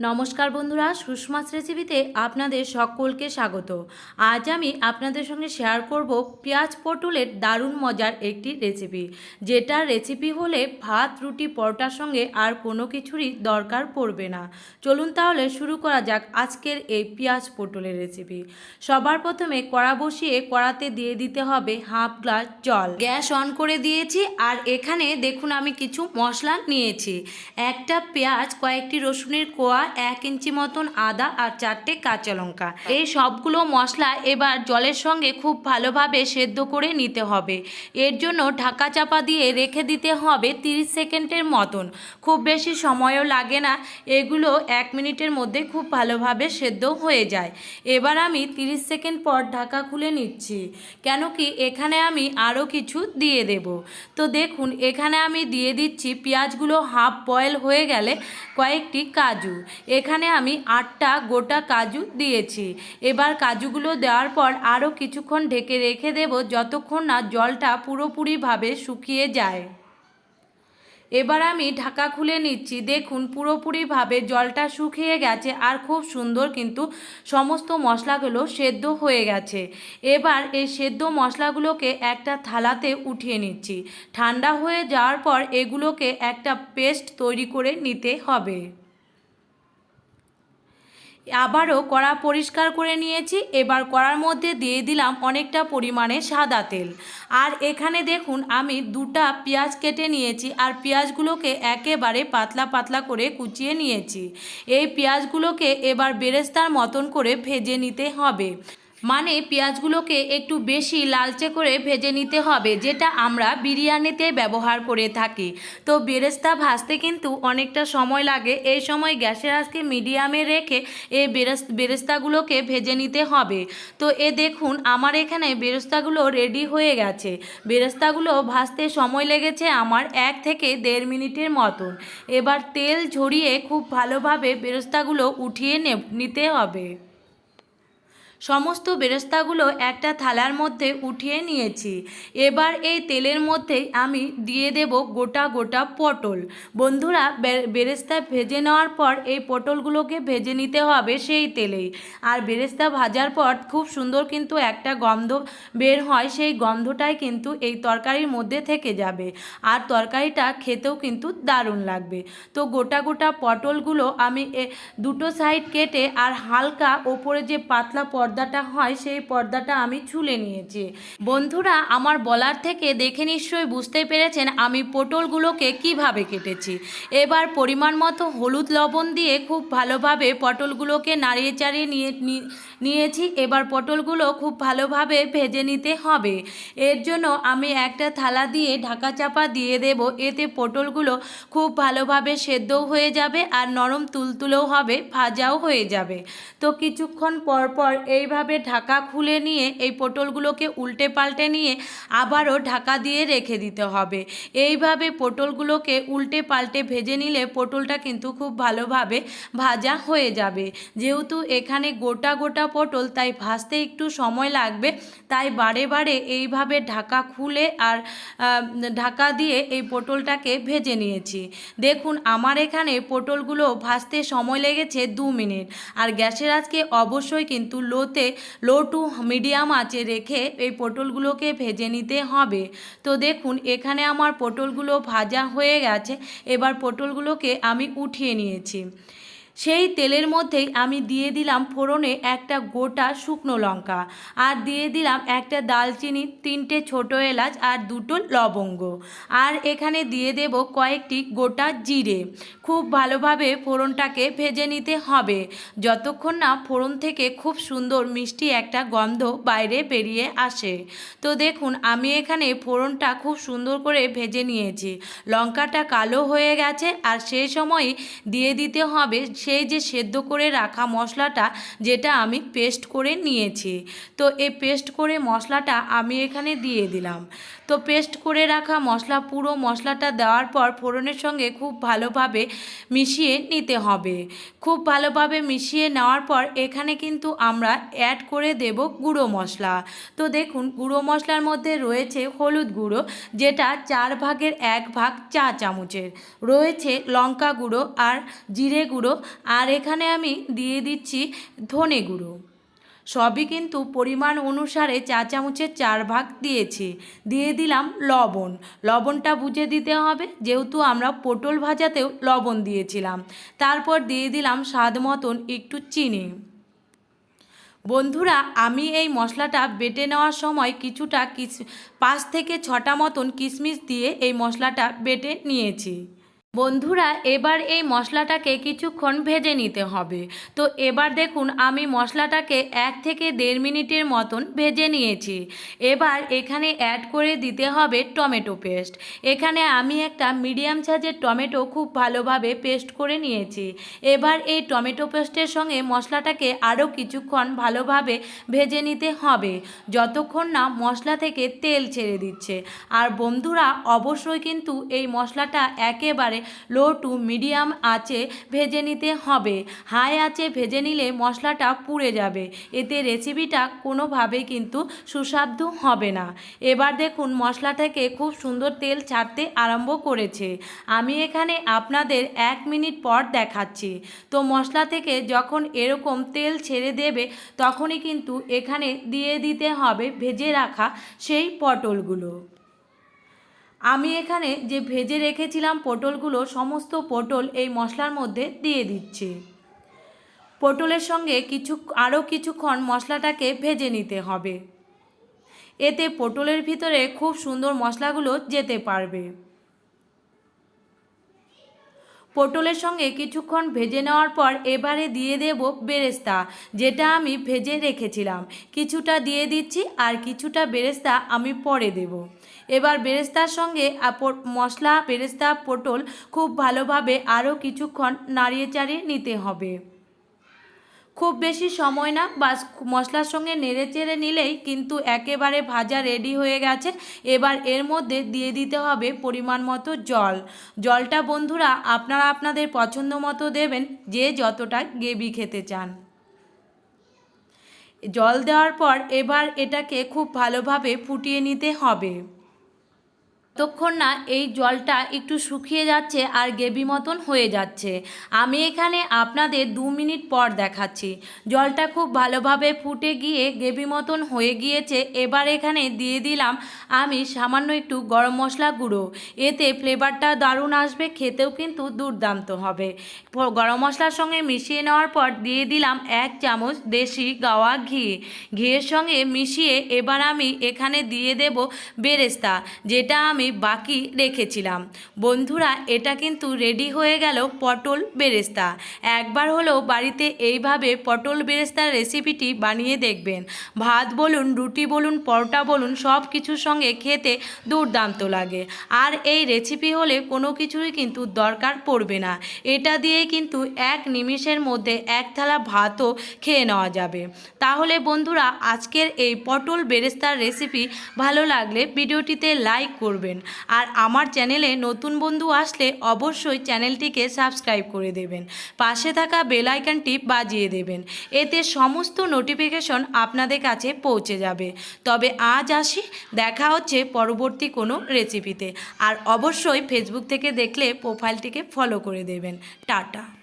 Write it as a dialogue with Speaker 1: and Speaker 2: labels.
Speaker 1: নমস্কার বন্ধুরা সুষমাস রেসিপিতে আপনাদের সকলকে স্বাগত। আজ আমি আপনাদের সঙ্গে শেয়ার করব পেঁয়াজ পটলের দারুণ মজার একটি রেসিপি যেটা রেসিপি হলে ভাত, রুটি, পরোটার সঙ্গে আর কোনো কিছুরই দরকার পড়বে না। চলুন তাহলে শুরু করা যাক আজকের এই পেঁয়াজ পটলের রেসিপি সবার প্রথমে কড়া বসিয়ে কড়াতে দিয়ে দিতে হবে হাফ গ্লাস জল। গ্যাস অন করে দিয়েছি আর এখানে দেখুন আমি কিছু মশলা নিয়েছি। একটা পেঁয়াজ, কয়েকটি রসুনের কোয়া এক ইঞ্চি মতন আদা আর চারটে কাঁচা লঙ্কা। এই সবগুলো মশলা এবার জলের সঙ্গে খুব ভালোভাবে সেদ্ধ করে নিতে হবে। এর জন্য ঢাকা চাপা দিয়ে রেখে দিতে হবে 30 সেকেন্ডের মতন। খুব বেশি সময়ও লাগে না, এগুলো এক মিনিটের মধ্যে খুব ভালোভাবে সেদ্ধ হয়ে যায়। এবার আমি 30 সেকেন্ড পর ঢাকা খুলে নিচ্ছি, কেন কি এখানে আমি আরও কিছু দিয়ে দেব। তো দেখুন, এখানে আমি দিয়ে দিচ্ছি পেঁয়াজগুলো হাফ বয়েল হয়ে গেলে কয়েকটি কাজু। এখানে আমি আটটা গোটা কাজু দিয়েছি। এবার কাজুগুলো দেওয়ার পর আরও কিছুক্ষণ ঢেকে রেখে দেব যতক্ষণ না জলটা পুরোপুরিভাবে শুকিয়ে যায়। এবার আমি ঢাকা খুলে নিচ্ছি। দেখুন, পুরোপুরিভাবে জলটা শুকিয়ে গেছে আর খুব সুন্দর কিন্তু সমস্ত মশলাগুলো সেদ্ধ হয়ে গেছে। এবার এই সেদ্ধ মশলাগুলোকে একটা থালাতে উঠিয়ে নিচ্ছি। ঠান্ডা হয়ে যাওয়ার পর এগুলোকে একটা পেস্ট তৈরি করে নিতে হবে। আবারও কড়া পরিষ্কার করে নিয়েছি। এবার কড়ার মধ্যে দিয়ে দিলাম অনেকটা পরিমাণে সাদা তেল। আর এখানে দেখুন, আমি দুটা পেঁয়াজ কেটে নিয়েছি আর পেঁয়াজগুলোকে একেবারে পাতলা পাতলা করে কুচিয়ে নিয়েছি। এই পেঁয়াজগুলোকে এবার বেরেস্তার মতন করে ভেজে নিতে হবে। মানে পেঁয়াজগুলোকে একটু বেশি লালচে করে ভেজে নিতে হবে, যেটা আমরা বিরিয়ানিতে ব্যবহার করে থাকি। তো বেরেস্তা ভাজতে কিন্তু অনেকটা সময় লাগে। এই সময় গ্যাসের আজকে মিডিয়ামে রেখে এই বেরেস বেরেস্তাগুলোকে ভেজে নিতে হবে। তো এ দেখুন, আমার এখানে বেরেস্তাগুলো রেডি হয়ে গেছে। বেরেস্তাগুলো ভাজতে সময় লেগেছে আমার এক থেকে দেড় মিনিটের মতন। এবার তেল ঝরিয়ে খুব ভালোভাবে বেরেস্তাগুলো উঠিয়ে নিতে হবে। সমস্ত বেরেস্তাগুলো একটা থালার মধ্যে উঠিয়ে নিয়েছি। এবার এই তেলের মধ্যে আমি দিয়ে দেব গোটা গোটা পটল। বন্ধুরা বেরেস্তা ভেজে নেওয়ার পর এই পটলগুলোকে ভেজে নিতে হবে সেই তেলেই। আর বেরেস্তা ভাজার পর খুব সুন্দর কিন্তু একটা গন্ধ বের হয়, সেই গন্ধটাই কিন্তু এই তরকারির মধ্যে থেকে যাবে। আর তরকারিটা খেতেও কিন্তু দারুণ লাগবে। তো গোটা গোটা পটলগুলো আমি দুটো সাইড কেটে আর হালকা ওপরে যে পাতলা পর্দাটা হয়, সেই পর্দাটা আমি ছুলে নিয়েছি। বন্ধুরা, আমার বলার থেকে দেখে নিশ্চয়ই বুঝতে পেরেছেন আমি পটলগুলোকে কীভাবে কেটেছি। এবার পরিমাণ মতো হলুদ লবণ দিয়ে খুব ভালোভাবে পটলগুলোকে নাড়িয়ে চাড়িয়ে নিয়ে নিয়েছি। এবার পটলগুলো খুব ভালোভাবে ভেজে নিতে হবে। এর জন্য আমি একটা থালা দিয়ে ঢাকা চাপা দিয়ে দেব। এতে পটলগুলো খুব ভালোভাবে সেদ্ধও হয়ে যাবে আর নরম তুলতুলেও হবে, ভাজাও হয়ে যাবে। তো কিছুক্ষণ পর পর এইভাবে ঢাকা খুলে নিয়ে, এই পটলগুলোকে উল্টে পাল্টে নিয়ে আবারও ঢাকা দিয়ে রেখে দিতে হবে। এইভাবে পটলগুলোকে উল্টে পাল্টে ভেজে নিলে পটলটা কিন্তু খুব ভালোভাবে ভাজা হয়ে যাবে। যেহেতু এখানে গোটা গোটা পটল, তাই ভাজতে একটু সময় লাগবে, তাই বারে বারে এইভাবে ঢাকা খুলে আর ঢাকা দিয়ে এই পটলটাকে ভেজে নিয়েছি। দেখুন, আমার এখানে পটলগুলো ভাজতে সময় লেগেছে দু মিনিট। আর গ্যাসের আজকে অবশ্যই কিন্তু লোতে লো টু মিডিয়াম আঁচে রেখে এই পটলগুলোকে ভেজে নিতে হবে। তো দেখুন, এখানে আমার পটলগুলো ভাজা হয়ে গেছে। এবার পটলগুলোকে আমি উঠিয়ে নিয়েছি। সেই তেলের মধ্যেই আমি দিয়ে দিলাম ফোড়নে একটা গোটা শুকনো লঙ্কা আর দিয়ে দিলাম একটা দালচিনি, তিনটে ছোটো এলাচ আর দুটো লবঙ্গ। আর এখানে দিয়ে দেব কয়েকটি গোটা জিরে। খুব ভালোভাবে ফোড়নটাকে ভেজে নিতে হবে। যতক্ষণ না ফোড়ন থেকে খুব সুন্দর মিষ্টি একটা গন্ধ বাইরে বেরিয়ে আসে। তো দেখুন, আমি এখানে ফোড়নটা খুব সুন্দর করে ভেজে নিয়েছি। লঙ্কাটা কালো হয়ে গেছে আর সেই সময় দিয়ে দিতে হবে সেই যে সেদ্ধ করে রাখা মশলাটা, যেটা আমি পেস্ট করে নিয়েছি। তো এই পেস্ট করে মশলাটা আমি এখানে দিয়ে দিলাম। তো পেস্ট করে রাখা মশলা, পুরো মশলাটা দেওয়ার পর ফোড়নের সঙ্গে খুব ভালোভাবে মিশিয়ে নিতে হবে। খুব ভালোভাবে মিশিয়ে নেওয়ার পর এখানে কিন্তু আমরা অ্যাড করে দেব গুঁড়ো মশলা। তো দেখুন, গুঁড়ো মশলার মধ্যে রয়েছে হলুদ গুঁড়ো, যেটা চার ভাগের এক ভাগ চা চামচের। রয়েছে লঙ্কা গুঁড়ো আর জিরে গুঁড়ো। আর এখানে আমি দিয়ে দিচ্ছি ধনে গুঁড়ো। সবই কিন্তু পরিমাণ অনুসারে চা চামচের চার ভাগ দিয়েছি। দিয়ে দিলাম লবণ। লবণটা বুঝে দিতে হবে, যেহেতু আমরা পটল ভাজাতেও লবণ দিয়েছিলাম। তারপর দিয়ে দিলাম স্বাদ মতন একটু চিনি। বন্ধুরা, আমি এই মশলাটা বেটে নেওয়ার সময় কিছুটা কিস পাঁচ থেকে ছটা মতন কিশমিশ দিয়ে এই মশলাটা বেটে নিয়েছি। বন্ধুরা, এবার এই মশলাটাকে কিছুক্ষণ ভেজে নিতে হবে। তো এবার দেখুন, আমি মশলাটাকে এক থেকে দেড় মিনিটের মতন ভেজে নিয়েছি। এবার এখানে অ্যাড করে দিতে হবে টমেটো পেস্ট এখানে আমি একটা মিডিয়াম সাইজের টমেটো খুব ভালোভাবে পেস্ট করে নিয়েছি। এবার এই টমেটো পেস্টের সঙ্গে মশলাটাকে আরও কিছুক্ষণ ভালোভাবে ভেজে নিতে হবে, যতক্ষণ না মশলা থেকে তেল ছেড়ে দিচ্ছে। আর বন্ধুরা, অবশ্যই কিন্তু এই মশলাটা একেবারে লো টু মিডিয়াম আঁচে ভেজে নিতে হবে। হাই আঁচে ভেজে নিলে মশলাটা পুড়ে যাবে। এতে রেসিপিটা কোনোভাবেই কিন্তু সুস্বাদু হবে না। এবার দেখুন মশলা থেকে খুব সুন্দর তেল ছাড়তে আরম্ভ করেছে। আমি এখানে আপনাদের এক মিনিট পর দেখাচ্ছি। তো মশলা থেকে যখন এরকম তেল ছেড়ে দেবে, তখনই কিন্তু এখানে দিয়ে দিতে হবে ভেজে রাখা সেই পটলগুলো। আমি এখানে যে ভেজে রেখেছিলাম পটলগুলো, সমস্ত পটল এই মশলার মধ্যে দিয়ে দিচ্ছি। পটলের সঙ্গে কিছু, আরও কিছুক্ষণ মশলাটাকে ভেজে নিতে হবে। এতে পটলের ভিতরে খুব সুন্দর মশলাগুলো যেতে পারবে। পটলের সঙ্গে কিছুক্ষণ ভেজে নেওয়ার পর এবারে দিয়ে দেব বেরেস্তা, যেটা আমি ভেজে রেখেছিলাম। কিছুটা দিয়ে দিচ্ছি আর কিছুটা বেরেস্তা আমি পরে দেব। এবার বেরেস্তার সঙ্গে মশলা, বেরেস্তা, পটল খুব ভালোভাবে আরও কিছুক্ষণ নাড়িয়ে চাড়িয়ে নিতে হবে। খুব বেশি সময় না, বাস মশলার সঙ্গে নেড়ে চেড়ে নিলেই কিন্তু একেবারে ভাজা রেডি হয়ে গেছে। এবার এর মধ্যে দিয়ে দিতে হবে পরিমাণ মতো জল। জলটা বন্ধুরা, আপনারা আপনাদের পছন্দ মতো দেবেন, যে যতটা গ্রেভি খেতে চান। জল দেওয়ার পর এবার এটাকে খুব ভালোভাবে ফুটিয়ে নিতে হবে। ততক্ষণ না এই জলটা একটু শুকিয়ে যাচ্ছে আর গ্রেভি মতন হয়ে যাচ্ছে। আমি এখানে আপনাদের দু মিনিট পর দেখাচ্ছি। জলটা খুব ভালোভাবে ফুটে গিয়ে গেবি মতন হয়ে গিয়েছে। এবার এখানে দিয়ে দিলাম আমি সামান্য একটু গরম মশলা গুঁড়ো। এতে ফ্লেভারটা দারুণ আসবে, খেতেও কিন্তু দুর্দান্ত হবে। গরম মশলার সঙ্গে মিশিয়ে নেওয়ার পর দিয়ে দিলাম এক চামচ দেশি গাওয়া ঘি। ঘিয়ের সঙ্গে মিশিয়ে এবার আমি এখানে দিয়ে দেব বেরেস্তা, যেটা আমি বাকি রেখেছিলাম। বন্ধুরা, এটা কিন্তু রেডি হয়ে গেল পটল বেরেস্তা। একবার হলেও বাড়িতে এইভাবে পটল বেরেস্তার রেসিপিটি বানিয়ে দেখবেন। ভাত বলুন, রুটি বলুন, পরোটা বলুন, সব কিছুর সঙ্গে খেতে দুর্দান্ত লাগে। আর এই রেসিপি হলে কোনো কিছুই কিন্তু দরকার পড়বে না। এটা দিয়ে কিন্তু এক নিমিষের মধ্যে এক থালা ভাতও খেয়ে নেওয়া যাবে। তাহলে বন্ধুরা, আজকের এই পটল বেরেস্তার রেসিপি ভালো লাগলে ভিডিওটিতে লাইক করবেন। আর আমার চ্যানেলে নতুন বন্ধু আসলে অবশ্যই চ্যানেলটিকে সাবস্ক্রাইব করে দেবেন। পাশে থাকা বেল আইকনটি বাজিয়ে দেবেন। এতে সমস্ত নোটিফিকেশন আপনাদের কাছে পৌঁছে যাবে। তবে আজ আসি, দেখা হচ্ছে পরবর্তী কোনো রেসিপিতে। আর অবশ্যই ফেসবুক থেকে দেখলে প্রোফাইলটিকে ফলো করে দেবেন। টাটা।